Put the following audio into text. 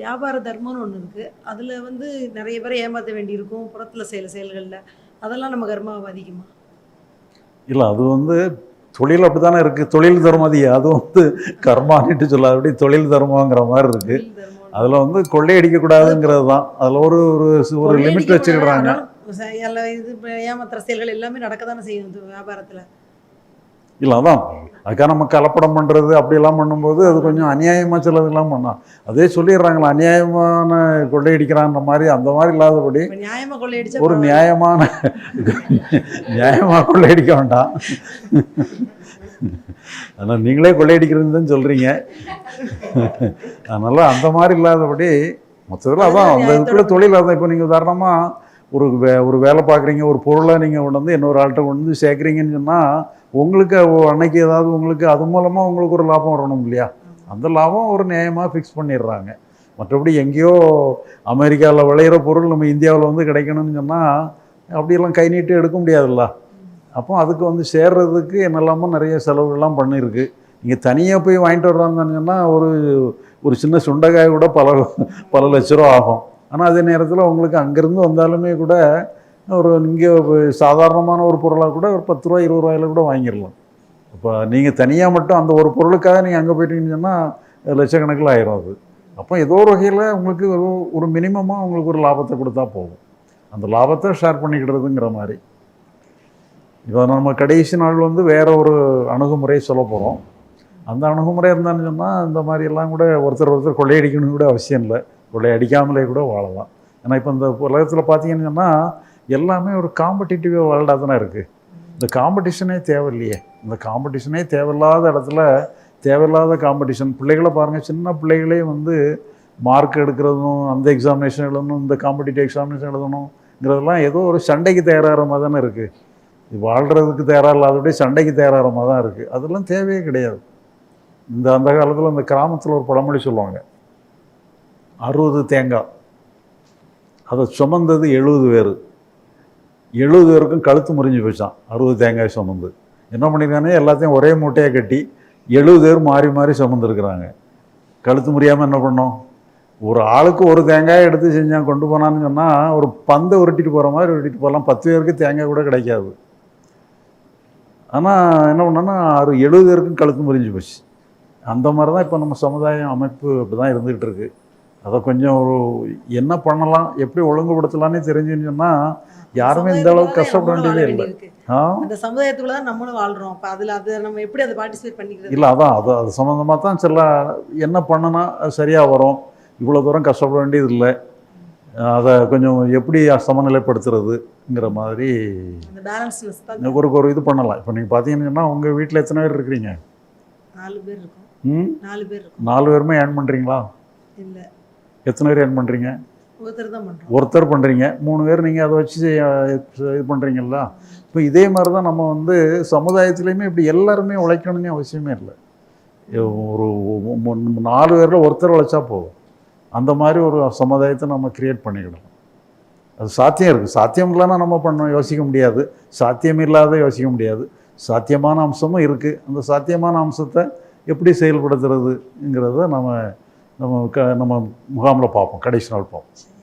வியாபார தர்மம்னு ஒன்று இருக்குது அதில் வந்து நிறைய பேரை ஏமாற்ற வேண்டியிருக்கும். புறத்தில் செய்கிற செயல்களில். அதெல்லாம் நம்ம கர்மாவை பாதிக்குமா? இல்லை அது வந்து தொழில் அப்படி தானே இருக்குது தொழில் தர்மம் அது அது வந்து கர்மானிட்டு சொல்லாத அப்படி தொழில் தர்மங்கிற மாதிரி இருக்குது அதில் வந்து கொள்ளையடிக்கக்கூடாதுங்கிறது தான் அதில் ஒரு ஒரு ஒரு லிமிட் வச்சுக்கிடுறாங்க இது ஏமாத்துற செயல்கள் எல்லாமே நடக்க தானே செய்யும் வியாபாரத்தில். இல்லை அதான். அதுக்காக நம்ம கலப்படம் பண்ணுறது அப்படியெல்லாம் பண்ணும்போது அது கொஞ்சம் அநியாயமாக சிலதெல்லாம் பண்ணலாம் அதே சொல்லிடுறாங்களா அநியாயமான கொள்ளையடிக்கிறான்ற மாதிரி அந்த மாதிரி இல்லாதபடி ஒரு. நியாயமான நியாயமாக கொள்ளையடிக்க வேண்டாம். ஆனால் நீங்களே கொள்ளையடிக்கிறதுன்னு தான் சொல்கிறீங்க அதனால் அந்த மாதிரி இல்லாதபடி மொத்தத்தில் அதான் அந்த இதுக்குள்ள தொழில் அதான். இப்போ நீங்கள் உதாரணமாக ஒரு வே ஒரு வேலை பார்க்குறீங்க ஒரு பொருளை நீங்கள் கொண்டு வந்து இன்னொரு ஆள்கிட்ட கொண்டு வந்து சேர்க்குறீங்கன்னு சொன்னால் உங்களுக்கு அன்னைக்கு ஏதாவது உங்களுக்கு அது மூலமாக உங்களுக்கு ஒரு லாபம் வரணும் இல்லையா? அந்த லாபம் ஒரு நியாயமாக ஃபிக்ஸ் பண்ணிடுறாங்க. மற்றபடி எங்கேயோ அமெரிக்காவில் விளையிற பொருள் நம்ம இந்தியாவில் வந்து கிடைக்கணும்னு சொன்னால் அப்படியெல்லாம் கை நீட்டு எடுக்க முடியாதுல்ல. அப்போ அதுக்கு வந்து சேர்றதுக்கு என்னெல்லாமோ நிறைய செலவுகள்லாம் பண்ணியிருக்கு நீங்கள் தனியாக போய் வாங்கிட்டு வர்றாங்கன்னு சொன்னால் ஒரு ஒரு சின்ன சுண்டைக்காய் கூட பல பல லட்ச ரூபா ஆகும். ஆனால் அதே நேரத்தில் உங்களுக்கு அங்கேருந்து வந்தாலுமே கூட ஒரு இங்கே சாதாரணமான ஒரு பொருளாக கூட ஒரு பத்து ரூபா இருபது ரூபாயில கூட வாங்கிடலாம். இப்போ நீங்கள் தனியாக மட்டும் அந்த ஒரு பொருளுக்காக நீங்கள் அங்கே போயிட்டீங்கன்னு சொன்னால் லட்சக்கணக்கில் ஆயிரும் அது. அப்போ ஏதோ ஒரு வகையில் உங்களுக்கு ஒரு ஒரு மினிமமாக உங்களுக்கு ஒரு லாபத்தை கொடுத்தா போகும் அந்த லாபத்தை ஷேர் பண்ணிக்கிடுறதுங்கிற மாதிரி. இப்போ நம்ம கடைசி நாள் வந்து வேறு ஒரு அணுகுமுறை சொல்ல போகிறோம் அந்த அணுகுமுறை இருந்தான்னு சொன்னால் இந்த மாதிரி எல்லாம் கூட ஒருத்தர் ஒருத்தர் கொள்ளையடிக்கணும்னு கூட அவசியம் இல்லை. கொள்ளையடிக்காமலே கூட வாழலாம். ஏன்னா இப்போ இந்த உலகத்தில் பார்த்தீங்கன்னு எல்லாமே ஒரு காம்படிட்டிவ் வேர்ல்டாக தானே இருக்குது இந்த காம்படிஷனே தேவையில்லையே. இந்த காம்படிஷனே தேவையில்லாத இடத்துல தேவையில்லாத காம்படிஷன் பிள்ளைகளை பாருங்கள் சின்ன பிள்ளைகளே வந்து மார்க் எடுக்கிறதும் அந்த எக்ஸாமினேஷன் எழுதணும் இந்த காம்படிட்டிவ் எக்ஸாமினேஷன் எழுதணுங்கிறதெல்லாம் ஏதோ ஒரு சண்டைக்கு தயாராகிற மாதிரி தானே இருக்குது வாழ்கிறதுக்கு தயாராக இல்லாதபடியே சண்டைக்கு தயாராகிற மாதிரி தான் இருக்குது அதெல்லாம் தேவையே கிடையாது. இந்த அந்த காலத்தில் இந்த கிராமத்தில் ஒரு பழமொழி சொல்லுவாங்க. அறுபது தேங்காய். அதை சுமந்தது எழுபது பேர். எழுபது பேருக்கும் கழுத்து முறிஞ்சு போச்சான் அறுபது தேங்காய் சுமந்து. என்ன பண்ணியிருக்கானே எல்லாத்தையும் ஒரே மூட்டையாக கட்டி எழுபது பேர் மாறி மாறி சுமந்துருக்குறாங்க. கழுத்து முறியாமல் என்ன பண்ணோம்? ஒரு ஆளுக்கு ஒரு தேங்காய் எடுத்து செஞ்சான் கொண்டு போனான்னு சொன்னால் ஒரு பந்தை உருட்டிட்டு போகிற மாதிரி உருட்டிட்டு போகலாம் பத்து பேருக்கு தேங்காய் கூட கிடைக்காது. ஆனால் என்ன பண்ணோன்னா ஒரு எழுபது பேருக்கும் கழுத்து முறிஞ்சு போச்சு. அந்த மாதிரி தான் இப்போ நம்ம சமுதாயம் அமைப்பு அப்படி தான் இருந்துகிட்டு இருக்குது அதை கொஞ்சம் ஒரு என்ன பண்ணலாம் எப்படி ஒழுங்குபடுத்தலாம்னே தெரிஞ்சுன்னு சொன்னால் யாருமே இந்த அளவுக்கு கஷ்டப்பட வேண்டியதே இல்லை. அந்த சமுதாயத்துக்குள்ள தான் நம்மளும் வாழ்றோம். அப்ப அதுல அது நம்ம எப்படி அதை பார்ட்டிசிபேட் பண்ணிக்கிறது? இல்லை அதான் அது அது சம்மந்தமாக தான் சில என்ன பண்ணுனா சரியாக வரும். இவ்வளோ தூரம் கஷ்டப்பட வேண்டியது இல்லை. அதை கொஞ்சம் எப்படி சமநிலைப்படுத்துறதுங்கிற மாதிரி ஒரு ஒரு இது பண்ணலாம். இப்போ நீங்கள் பார்த்தீங்கன்னு உங்கள் வீட்டில் எத்தனை பேர் இருக்கிறீங்க? நாலு பேர் இருக்கும். ம்? நாலு பேர் நாலு பேருமே ஏர்ன் பண்ணுறீங்களா இல்ல. எத்தனை பேர் ஏர்ன் பண்ணுறீங்க ஒருத்தர் தான் பண்றோம். ஒருத்தர் பண்ணுறீங்க மூணு பேர் நீங்கள் அதை வச்சு செய்ய- இது பண்ணுறீங்களா இப்போ இதே மாதிரி தான் நம்ம வந்து சமுதாயத்துலேயுமே இப்படி எல்லாருமே உழைக்கணும்னு அவசியமே இல்லை. ஒரு நாலு பேரில் ஒருத்தர் உழைச்சா போதும். அந்த மாதிரி ஒரு சமுதாயத்தை நம்ம கிரியேட் பண்ணிக்கிடலாம் அது சாத்தியம் இருக்குது சாத்தியம் இல்லைன்னா நம்ம பண்ண யோசிக்க முடியாது. சாத்தியம் இல்லாத யோசிக்க முடியாது. சாத்தியமான அம்சமும் இருக்குது அந்த சாத்தியமான அம்சத்தை எப்படி செயல்படுத்துறதுங்கிறத நம்ம நம்ம க நம்ம முகாமில் பார்ப்போம் கடைசி நாள் பார்ப்போம்.